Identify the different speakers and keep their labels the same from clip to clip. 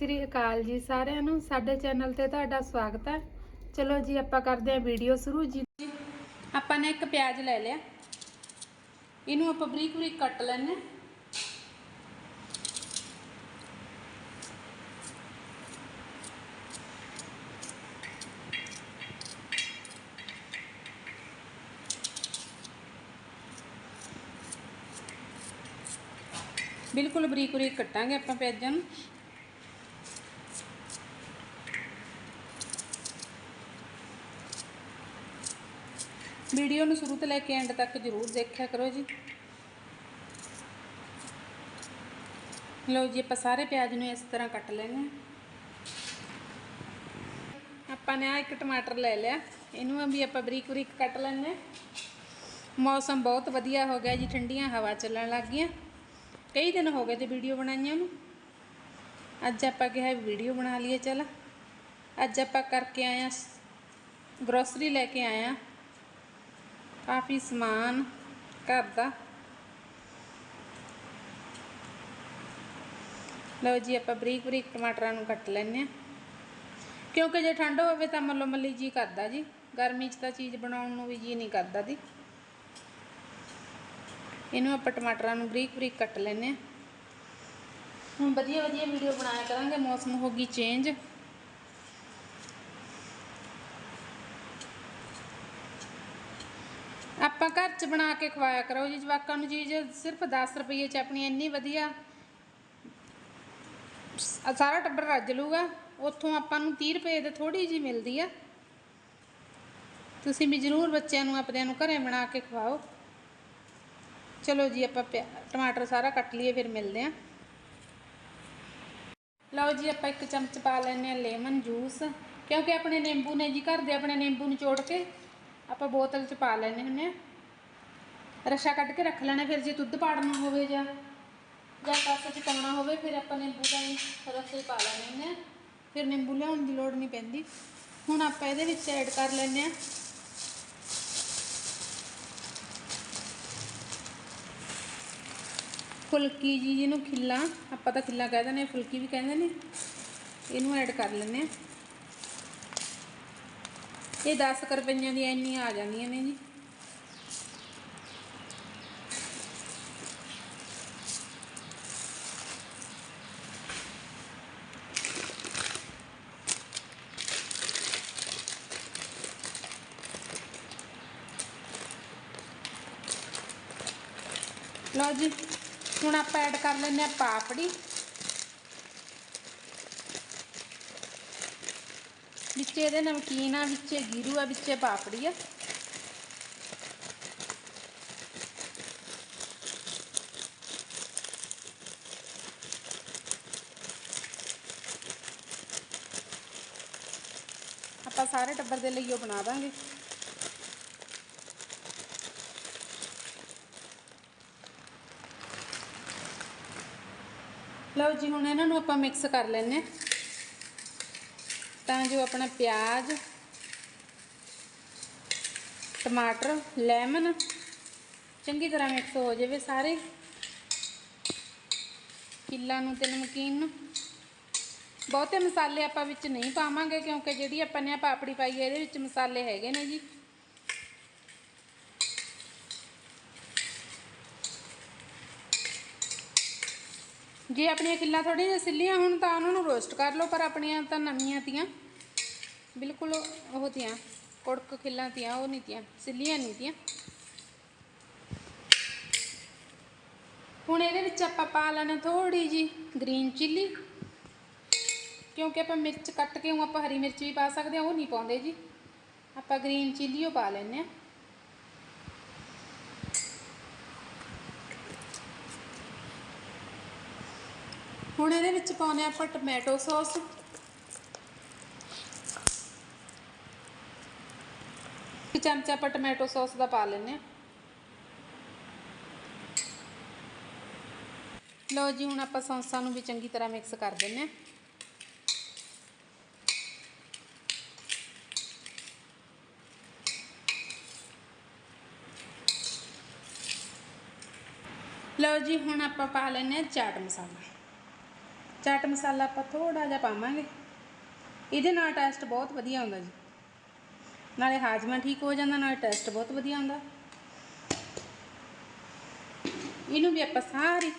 Speaker 1: ਸ੍ਰੀ ਅਕਾਲ ਜੀ ਸਾਰਿਆਂ ਨੂੰ। ਸਾਡੇ ਚੈਨਲ ਤੇ ਤੁਹਾਡਾ ਸਵਾਗਤ ਹੈ। ਚਲੋ ਜੀ, ਆਪਾਂ ਕਰਦੇ ਹਾਂ ਵੀਡੀਓ ਸ਼ੁਰੂ। ਜੀ ਆਪਾਂ ਨੇ ਇੱਕ ਪਿਆਜ਼ ਲੈ ਲਿਆ। ਇਹਨੂੰ ਆਪਾਂ ਬਰੀਕ ਬਰੀਕ ਕੱਟ ਲੈਣੇ ਬਿਲਕੁਲ ਬਰੀਕ ਬਰੀਕ ਕੱਟਾਂਗੇ ਆਪਾਂ ਪਿਆਜ਼ਾਂ ਨੂੰ। ਵੀਡੀਓ ਨੂੰ ਸ਼ੁਰੂ ਤੋਂ ਲੈ ਕੇ ਐਂਡ ਤੱਕ ਜ਼ਰੂਰ ਦੇਖਿਆ ਕਰੋ ਜੀ ਲਓ ਜੀ ਆਪਾਂ ਸਾਰੇ ਪਿਆਜ਼ ਨੂੰ ਇਸ ਤਰ੍ਹਾਂ ਕੱਟ ਲੈਣੇ ਆਪਾਂ ਨੇ ਆ ਇੱਕ ਟਮਾਟਰ ਲੈ ਲਿਆ ਇਹਨੂੰ ਵੀ ਆਪਾਂ ਬਰੀਕ ਬਰੀਕ ਕੱਟ ਲੈਣੇ ਮੌਸਮ ਬਹੁਤ ਵਧੀਆ ਹੋ ਗਿਆ ਜੀ ਠੰਡੀਆਂ ਹਵਾ ਚੱਲਣ ਲੱਗ ਗਈਆਂ ਕਈ ਦਿਨ ਹੋ ਗਏ ਤੇ ਵੀਡੀਓ ਬਣਾਈਆਂ ਨੂੰ ਅੱਜ ਆਪਾਂ ਕਿਹਾ ਵੀਡੀਓ ਬਣਾ ਲਈਏ ਚਲ ਅੱਜ ਆਪਾਂ ਕਰਕੇ ਆਏ ਆ ਗਰੋਸਰੀ ਲੈ ਕੇ ਆਏ ਆ ਕਾਫੀ ਸਮਾਨ ਘਰ ਦਾ। ਲਓ ਜੀ, ਆਪਾਂ ਬਰੀਕ ਬਰੀਕ ਟਮਾਟਰਾਂ ਨੂੰ ਕੱਟ ਲੈਣੇ ਆ ਕਿਉਂਕਿ ਜੇ ਠੰਡ ਹੋਵੇ ਤਾਂ ਮੱਲੋ ਮੱਲੀ ਜੀ ਕਰਦਾ ਜੀ। ਗਰਮੀ 'ਚ ਤਾਂ ਚੀਜ਼ ਬਣਾਉਣ ਨੂੰ ਵੀ ਜੀ ਨਹੀਂ ਕਰਦਾ ਦੀ ਇਹਨੂੰ ਆਪਾਂ ਟਮਾਟਰਾਂ ਨੂੰ ਬਰੀਕ ਬਰੀਕ ਕੱਟ ਲੈਣੇ ਆ ਹੁਣ ਵਧੀਆ ਵਧੀਆ ਵੀਡੀਓ ਬਣਾਇਆ ਕਰਾਂਗੇ। ਮੌਸਮ ਹੋ ਗਈ ਚੇਂਜ ਆਪਾਂ ਘਰ 'ਚ ਬਣਾ ਕੇ ਖਵਾਇਆ ਕਰੋ ਜੀ, ਜਵਾਕਾਂ ਨੂੰ ਚੀਜ਼ ਸਿਰਫ 10 ਰੁਪਏ 'ਚ ਆਪਣੀ ਇੰਨੀ ਵਧੀਆ ਸਾਰਾ ਟੱਬਰ ਰੱਜ ਲੂਗਾ, ਉੱਥੋਂ ਆਪਾਂ ਨੂੰ 30 ਰੁਪਏ ਦੇ ਥੋੜੀ ਜੀ ਮਿਲਦੀ ਆ। ਤੁਸੀਂ ਵੀ ਜ਼ਰੂਰ ਬੱਚਿਆਂ ਨੂੰ ਆਪਣਿਆਂ ਨੂੰ ਘਰੇ ਬਣਾ ਕੇ ਖਵਾਓ। ਚਲੋ ਜੀ, ਆਪਾਂ ਪਿਆ- ਟਮਾਟਰ ਸਾਰਾ ਕੱਟ ਲਈਏ, ਫਿਰ ਮਿਲਦੇ ਆਂ ਲਓ ਜੀ, ਆਪਾਂ ਇੱਕ ਚਮਚ ਪਾ ਲੈਨੇ ਆ ਲੈਮਨ ਜੂਸ ਕਿਉਂਕਿ ਆਪਣੇ ਨਿੰਬੂ ਨੇ ਜੀ, ਘਰ ਦੇ ਆਪਣੇ ਨਿੰਬੂ ਨੂੰ ਚੋੜ ਕੇ ਆਪਾਂ ਬੋਤਲ 'ਚ ਪਾ ਲੈਨੇ ਹੁੰਨੇ ਆ ਰਸਾ ਕੱਢ ਕੇ ਰੱਖ ਲੈਣਾ, ਫਿਰ ਜੇ ਦੁੱਧ ਪਾੜਨਾ ਹੋਵੇ ਜਾਂ ਜਾਂ ਕਾਸੇ 'ਚ ਪਾਉਣਾ ਹੋਵੇ, ਫਿਰ ਆਪਾਂ ਨਿੰਬੂ ਦਾ ਹੀ ਰਸੇ ਪਾ ਲੈਣੇ ਹੁੰਨੇ ਆ। ਫਿਰ ਨਿੰਬੂ ਲਿਆਉਣ ਦੀ ਲੋੜ ਨਹੀਂ ਪੈਂਦੀ। ਹੁਣ ਆਪਾਂ ਇਹਦੇ ਵਿੱਚ ਐਡ ਕਰ ਲੈਨੇ ਆ ਫੁਲਕੀ ਜੀ ਜਿਹਨੂੰ ਖਿੱਲਾ, ਆਪਾਂ ਤਾਂ ਖਿੱਲਾ ਕਹਿ ਦਿੰਦੇ ਹਾਂ, ਫੁਲਕੀ ਵੀ ਕਹਿੰਦੇ ਨੇ। ਇਹਨੂੰ ਐਡ ਕਰ ਲੈਂਦੇ ਆ ਇਹ 10 ਕੁ ਰੁਪਈਆਂ ਦੀਆਂ ਇੰਨੀਆਂ ਆ ਜਾਂਦੀਆਂ ਨੇ ਜੀ। ਲਓ ਜੀ, ਹੁਣ ਆਪਾਂ ਐਡ ਕਰ ਲੈਂਦੇ ਆ ਪਾਪੜੀ। ਵਿੱਚ ਇਹਦੇ ਨਮਕੀਨ ਆ, ਵਿੱਚ ਗੀਰੂ ਆ, ਵਿੱਚ ਪਾਪੜੀ ਆ। ਆਪਾਂ ਸਾਰੇ ਟੱਬਰ ਦੇ ਲਈ ਉਹ ਬਣਾ ਦਾਂਗੇ। ਲਓ ਜੀ, ਹੁਣ ਇਹਨਾਂ ਨੂੰ ਆਪਾਂ ਮਿਕਸ ਕਰ ਲੈਂਦੇ ਹਾਂ। ਤਾਂ ਜੋ ਆਪਣਾ ਪਿਆਜ਼, ਟਮਾਟਰ, ਲੈਮਨ ਚੰਗੀ ਤਰ੍ਹਾਂ ਮਿਕਸ ਹੋ ਜਾਵੇ ਸਾਰੇ। ਕਿੱਲਾਂ ਨੂੰ ਤੇ ਨਮਕੀਨ ਨੂੰ। ਬਹੁਤੇ ਮਸਾਲੇ ਆਪਾਂ ਵਿੱਚ ਨਹੀਂ ਪਾਵਾਂਗੇ ਕਿਉਂਕਿ ਜਿਹੜੀ ਆਪਾਂ ਨੇ ਆਹ ਪਾਪੜੀ ਪਾਈ ਹੈ, ਇਹਦੇ ਵਿੱਚ ਮਸਾਲੇ ਹੈਗੇ ਨੇ ਜੀ। ਜੇ ਆਪਣੀਆਂ ਕਿੱਲਾਂ ਥੋੜ੍ਹੀਆਂ ਜਿਹੀਆਂ ਸਿੱਲੀਆਂ ਹੋਣ ਤਾਂ ਉਹਨਾਂ ਨੂੰ ਰੋਸਟ ਕਰ ਲਓ, ਪਰ ਆਪਣੀਆਂ ਤਾਂ ਨਵੀਆਂ ਤੀਆਂ। ਬਿਲਕੁਲ ਉਹ ਤੀਆਂ, ਕੁੜਕ ਖਿੱਲਾਂ ਤੀਆਂ, ਉਹ ਨਹੀਂ ਤੀਆਂ, ਸਿੱਲੀਆਂ ਨਹੀਂ ਤੀਆਂ। ਹੁਣ ਇਹਦੇ ਵਿੱਚ ਆਪਾਂ ਪਾ ਲੈਣਾ ਥੋੜੀ ਜੀ ਗ੍ਰੀਨ ਚਿੱਲੀ ਕਿਉਂਕਿ ਆਪਾਂ ਮਿਰਚ ਕੱਟ ਕੇ ਉਹ ਆਪਾਂ ਹਰੀ ਮਿਰਚ ਵੀ ਪਾ ਸਕਦੇ ਹਾਂ, ਉਹ ਨਹੀਂ ਪਾਉਂਦੇ ਜੀ। ਆਪਾਂ ਗ੍ਰੀਨ ਚਿੱਲੀ ਉਹ ਪਾ ਲੈਂਦੇ ਹਾਂ। ਹੁਣ ਇਹਦੇ ਵਿੱਚ ਪਾਉਨੇ ਆਪਾਂ ਟੋਮੈਟੋ ਸੌਸ। ਇੱਕ ਚਮਚਾ ਆਪਾਂ ਟੋਮੈਟੋ ਸੌਸ ਦਾ ਪਾ ਲੈਨੇ ਆ ਲਓ ਜੀ, ਹੁਣ ਆਪਾਂ ਸੌਸਾਂ ਨੂੰ ਵੀ ਚੰਗੀ ਤਰ੍ਹਾਂ ਮਿਕਸ ਕਰ ਦਿੰਨੇ ਆ ਲਓ ਜੀ, ਹੁਣ ਆਪਾਂ ਪਾ ਲੈਨੇ ਆ ਚਾਟ ਮਸਾਲਾ। ਚਾਟ ਮਸਾਲਾ ਆਪਾਂ ਥੋੜਾ ਜਿਹਾ ਪਾਵਾਂਗੇ। ਇਹਦੇ ਨਾਲ ਟੈਸਟ ਬਹੁਤ ਵਧੀਆ ਆਉਂਦਾ ਜੀ। ਨਾਲੇ ਹਾਜ਼ਮਾ ਠੀਕ ਹੋ ਜਾਂਦਾ, ਨਾਲੇ ਟੈਸਟ ਬਹੁਤ ਵਧੀਆ ਆਉਂਦਾ ਇਹਨੂੰ ਵੀ ਆਪਾਂ ਸਾਰੀ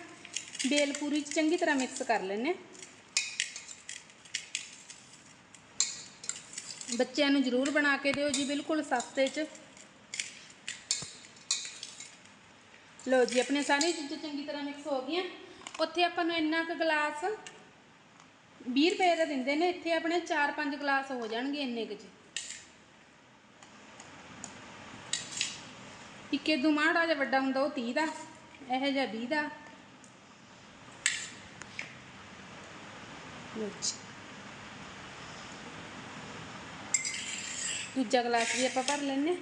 Speaker 1: ਬੇਲ ਪੂਰੀ ਚ ਚੰਗੀ ਤਰ੍ਹਾਂ ਮਿਕਸ ਕਰ ਲੈਣੇ ਬੱਚਿਆਂ ਨੂੰ ਜ਼ਰੂਰ ਬਣਾ ਕੇ ਦਿਓ ਜੀ, ਬਿਲਕੁਲ ਸਸਤੇ ਚ। ਲਓ ਜੀ, ਆਪਣੇ ਸਾਰੀਆਂ ਚੀਜ਼ਾਂ ਚੰਗੀ ਤਰ੍ਹਾਂ ਮਿਕਸ ਹੋ ਗਈਆਂ। ਉੱਥੇ ਆਪਾਂ ਨੂੰ ਇੰਨਾ ਕੁ ਗਲਾਸ 20 ਰੁਪਏ ਦਾ ਦਿੰਦੇ ਨੇ, ਇੱਥੇ ਆਪਣੇ 4-5 ਗਲਾਸ ਹੋ ਜਾਣਗੇ ਇੰਨੇ ਕੁ ਚ। ਇੱਕ ਇਦੋਂ ਮਾੜਾ ਜਿਹਾ ਵੱਡਾ ਹੁੰਦਾ, ਉਹ 30 ਦਾ, ਇਹ ਜਿਹਾ 20 ਦਾ। ਦੂਜਾ ਗਲਾਸ ਵੀ ਆਪਾਂ ਭਰ ਲੈਨੇ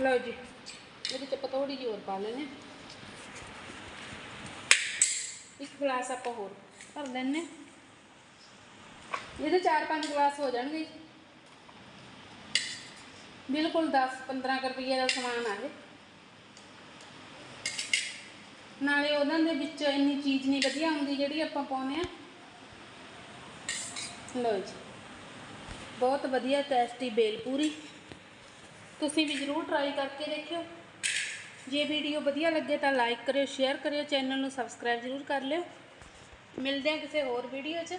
Speaker 1: ਲਓ ਜੀ, ਇਹਦੇ ਚ ਆਪਾਂ ਥੋੜੀ ਜਿਹੀ ਹੋਰ ਪਾ ਲੈਨੇ ਇੱਕ ਗਲਾਸ ਆਪਾਂ ਹੋਰ ਭਰ ਲੈਨੇ ਇਹਦੇ 4-5 ਗਲਾਸ ਹੋ ਜਾਣਗੇ ਜੀ। ਬਿਲਕੁਲ 10-15 ਰੁਪਏ ਦਾ ਸਮਾਨ ਆ ਜੇ ਨਾਲੇ ਉਹਨਾਂ ਦੇ ਵਿੱਚ ਇੰਨੀ ਚੀਜ਼ ਨਹੀਂ ਵਧੀਆ ਹੁੰਦੀ ਜਿਹੜੀ ਆਪਾਂ ਪਾਉਂਦੇ ਆ ਲਓ ਜੀ। ਬਹੁਤ ਵਧੀਆ ਟੇਸਟੀ ਬੇਲ ਪੂਰੀ। ਤੁਸੀਂ ਵੀ ਜ਼ਰੂਰ ਟਰਾਈ ਕਰਕੇ ਦੇਖਿਓ। ਜੇ ਵੀਡੀਓ ਵਧੀਆ ਲੱਗੇ ਤਾਂ ਲਾਈਕ ਕਰਿਓ ਸ਼ੇਅਰ ਕਰਿਓ ਚੈਨਲ ਨੂੰ ਸਬਸਕ੍ਰਾਈਬ ਜ਼ਰੂਰ ਕਰ ਲਿਓ। ਮਿਲਦੇ ਹਾਂ ਕਿਸੇ ਹੋਰ ਵੀਡੀਓ 'ਚ।